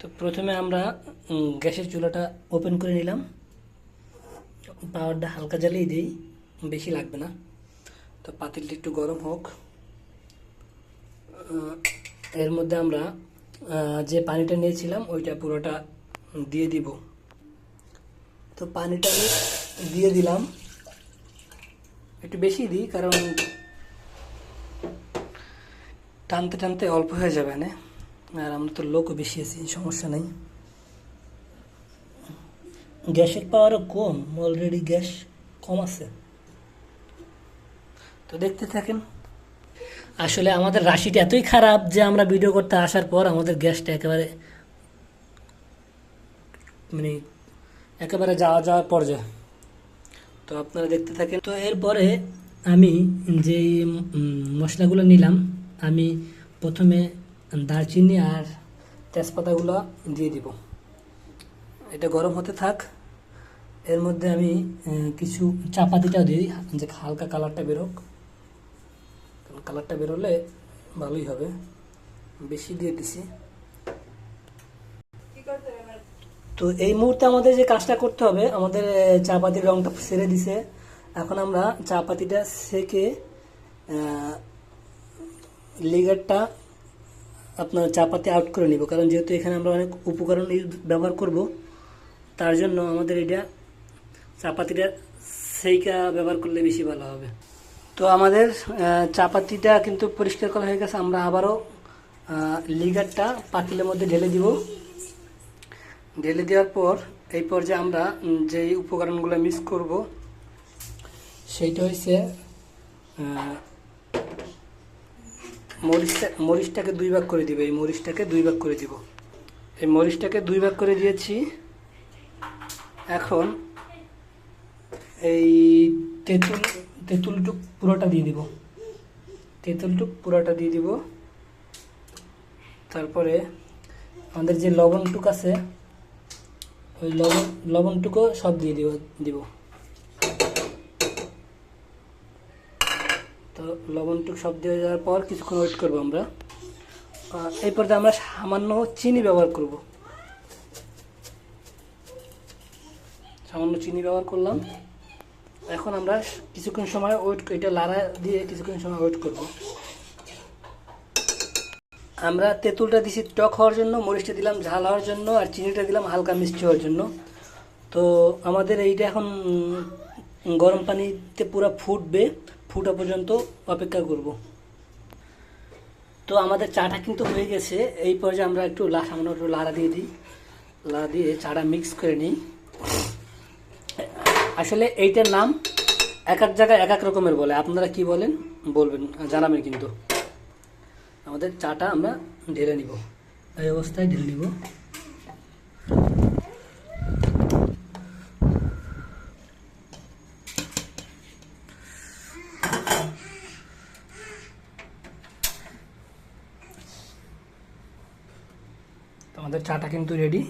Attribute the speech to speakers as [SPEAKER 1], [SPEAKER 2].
[SPEAKER 1] তো প্রথমে আমরা গ্যাসের চুলাটা ওপেন করে নিলাম। পাওয়ারটা হালকা জ্বালিয়ে দিই, বেশি লাগবে না। তো পাতিলটা একটু গরম হোক। এর মধ্যে আমরা যে পানিটা নিয়েছিলাম, ওইটা পুরোটা দিয়ে দিব। তো পানিটা আমি দিয়ে দিলাম। একটু বেশি দিই, কারণ টানতে টানতে অল্প হয়ে যাবে, না? আর আমরা তো লোকও বেশি আছি, সমস্যা নেই। গ্যাসের পাওয়ারও কম অলরেডি গ্যাস কম আছে। তো দেখতে থাকেন, আসলে আমাদের রাশিটা এতই খারাপ যে আমরা ভিডিও করতে আসার পর আমাদের গ্যাসটা একেবারে মানে একেবারে যাওয়া যাওয়ার পর্যায়ে। তো আপনারা দেখতে থাকেন, তো এরপরে আমি যে মশলাগুলো নিলাম, আমি প্রথমে দারচিনি আর তেজপাতাগুলো দিয়ে দিব। এটা গরম হতে থাক। এর মধ্যে আমি কিছু চাপাতিটাও দিই। যে হালকা কালারটা বেরোক। কারণ কালারটা বেরোলে ভালোই হবে। বেশি দিয়ে দিছি। তো এই মুহূর্তে আমাদের যে কাজটা করতে হবে আমাদের আহ, চা পাতির রংটা সেরে দিছে। এখন আমরা চা পাতিটা সেকে লিগারটা আপনার চা পাতি আউট করে নিব। কারণ যেহেতু এখানে আমরা অনেক উপকরণ ব্যবহার করব তার জন্য আমাদের এটা চা পাতিটা সেইকা ব্যবহার করলে বেশি ভালো হবে। তো আমাদের আহ, চা পাতিটা কিন্তু পরিষ্কার করা হয়ে গেছে। আমরা আবারও লিগারটা পাতিলের মধ্যে ঢেলে দিব। ঢেলে দেওয়ার পর এই পর্যায়ে আমরা যে উপকরণগুলো মিক্স করব সেইটা হচ্ছে মরিচটা মরিচটাকে দুই ভাগ করে দিবে। এই মরিচটাকে দুই ভাগ করে দিব। এই মরিচটাকে দুই ভাগ করে দিয়েছি। এখন এই তেঁতুল তেঁতুলটুক পুরোটা দিয়ে দিব। তেঁতুলটুক পুরোটা দিয়ে দিব। তারপরে আমাদের যে লবণটুক আছে, ওই লবণ লবণটুকু সব দিয়ে দিব দিব। তো লবণটুকু সব দিয়ে যাওয়ার পর কিছুক্ষণ ওয়েট করব আমরা। এই পর্যায়ে আমরা সামান্য চিনি ব্যবহার করব। সামান্য চিনি ব্যবহার করলাম। এখন আমরা কিছুক্ষণ সময় ওয়েট এটা লাড়া দিয়ে কিছুক্ষণ সময় ওয়েট করব। আমরা তেঁতুলটা দিছি টক হওয়ার জন্য, মরিচটা দিলাম ঝাল হওয়ার জন্য, আর চিনিটা দিলাম হালকা মিষ্টি হওয়ার জন্য। তো আমাদের এইটা এখন গরম পানিতে পুরো ফুটবে। ফুটা পর্যন্ত অপেক্ষা করব। তো আমাদের চাটা কিন্তু হয়ে গেছে। এই পর্যায়ে আমরা একটু সামান্য একটু লাড়া দিয়ে দিই। লাড়া দিয়ে চাটা মিক্স করে নিই। আসলে এইটার নাম এক এক জায়গায় এক এক রকমের বলে। আপনারা কি বলেন, বলবেন, জানাবেন কিন্তু। আমাদের চাটা আমরা ঢেলে নিব। এই অবস্থায় ঢেলে নিব। আমাদের চাটা কিন্তু রেডি